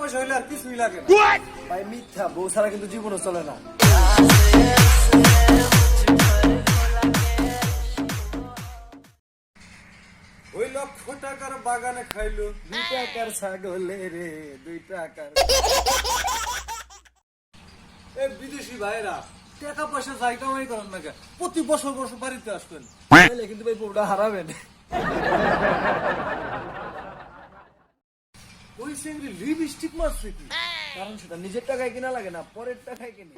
পয়সা হইলে আর কিছুই লাগে না। ভাই মিথ্যা বউ ছাড়া কিন্তু জীবনও চলে না। ওই লক্ষ টাকার বাগানে খাইলো। দুই টাকার ছাগলে রে দুই টাকার। এ বিদেশি ভাইরা টাকা পয়সা যাই কামাই করেন না? প্রতি বছর বছর বাড়িতে আসবেন। কিন্তু ভাই বউটা হারাবেন। ওই চিংড়ি লিপস্টিক মারছে কি কারণ সেটা নিজের টাকায় কিনা লাগে না, পরের টাকায় কিনে।